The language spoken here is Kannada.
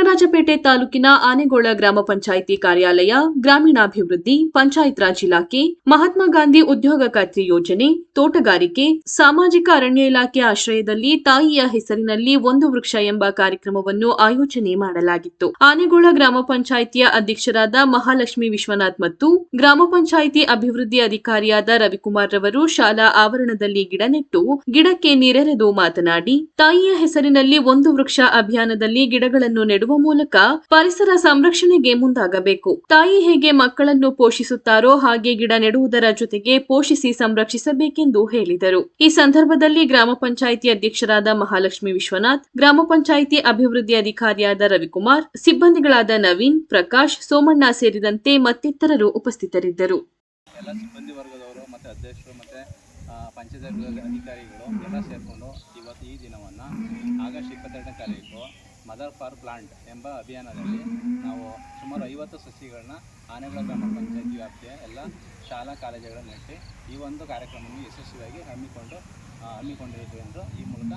ನರಸರಾಜಪೇಟೆ ತಾಲೂಕಿನ ಆನೆಗೋಳ ಗ್ರಾಮ ಪಂಚಾಯಿತಿ ಕಾರ್ಯಾಲಯ, ಗ್ರಾಮೀಣಾಭಿವೃದ್ಧಿ, ಪಂಚಾಯತ್ ರಾಜ್ ಇಲಾಖೆ, ಮಹಾತ್ಮ ಗಾಂಧಿ ಉದ್ಯೋಗ ಖಾತ್ರಿ ಯೋಜನೆ, ತೋಟಗಾರಿಕೆ, ಸಾಮಾಜಿಕ ಅರಣ್ಯ ಇಲಾಖೆ ಆಶ್ರಯದಲ್ಲಿ ತಾಯಿಯ ಹೆಸರಿನಲ್ಲಿ ಒಂದು ವೃಕ್ಷ ಎಂಬ ಕಾರ್ಯಕ್ರಮವನ್ನು ಆಯೋಜನೆ ಮಾಡಲಾಗಿತ್ತು. ಆನೆಗೋಳ ಗ್ರಾಮ ಪಂಚಾಯಿತಿಯ ಅಧ್ಯಕ್ಷರಾದ ಮಹಾಲಕ್ಷ್ಮಿ ವಿಶ್ವನಾಥ್ ಮತ್ತು ಗ್ರಾಮ ಪಂಚಾಯಿತಿ ಅಭಿವೃದ್ಧಿ ಅಧಿಕಾರಿಯಾದ ರವಿಕುಮಾರ್ ರವರು ಶಾಲಾ ಆವರಣದಲ್ಲಿ ಗಿಡ ನೆಟ್ಟು, ಗಿಡಕ್ಕೆ ನೀರೆರೆದು ಮಾತನಾಡಿ, ತಾಯಿಯ ಹೆಸರಿನಲ್ಲಿ ಒಂದು ವೃಕ್ಷ ಅಭಿಯಾನದಲ್ಲಿ ಗಿಡಗಳನ್ನು ನೆಡುವ ಮೂಲಕ ಪರಿಸರ ಸಂರಕ್ಷಣೆಗೆ ಮುಂದಾಗಬೇಕು. ತಾಯಿ ಹೇಗೆ ಮಕ್ಕಳನ್ನು ಪೋಷಿಸುತ್ತಾರೋ ಹಾಗೆ ಗಿಡ ನೆಡುವುದರ ಜೊತೆಗೆ ಪೋಷಿಸಿ ಸಂರಕ್ಷಿಸಬೇಕೆಂದು ಹೇಳಿದರು. ಈ ಸಂದರ್ಭದಲ್ಲಿ ಗ್ರಾಮ ಪಂಚಾಯಿತಿ ಅಧ್ಯಕ್ಷರಾದ ಮಹಾಲಕ್ಷ್ಮಿ ವಿಶ್ವನಾಥ್, ಗ್ರಾಮ ಪಂಚಾಯಿತಿ ಅಭಿವೃದ್ಧಿ ಅಧಿಕಾರಿಯಾದ ರವಿಕುಮಾರ್, ಸಿಬ್ಬಂದಿಗಳಾದ ನವೀನ್, ಪ್ರಕಾಶ್, ಸೋಮಣ್ಣ ಸೇರಿದಂತೆ ಮತ್ತಿತರರು ಉಪಸ್ಥಿತರಿದ್ದರು. ಪಂಚಾಯತ್ ಅಧಿಕಾರಿಗಳು ಎಲ್ಲ ಸೇರಿಕೊಂಡು ಇವತ್ತು ಈ ದಿನವನ್ನು ಆಗಸ್ಟ್ ಇಪ್ಪತ್ತೆರಡನೇ ತಾರೀಕು ಮದರ್ ಫಾರ್ ಪ್ಲಾಂಟ್ ಎಂಬ ಅಭಿಯಾನದಲ್ಲಿ ನಾವು ಸುಮಾರು ಐವತ್ತು ಸಸಿಗಳನ್ನ ಆನೆಗಳ ಗ್ರಾಮ ಪಂಚಾಯತಿ ವ್ಯಾಪ್ತಿಯ ಎಲ್ಲ ಶಾಲಾ ಕಾಲೇಜುಗಳನ್ನು ನೆಟ್ಟಿ ಈ ಒಂದು ಕಾರ್ಯಕ್ರಮವನ್ನು ಯಶಸ್ವಿಯಾಗಿ ಹಮ್ಮಿಕೊಂಡು ಹಮ್ಮಿಕೊಂಡಿರುತ್ತೇವೆ ಎಂದು ಈ ಮೂಲಕ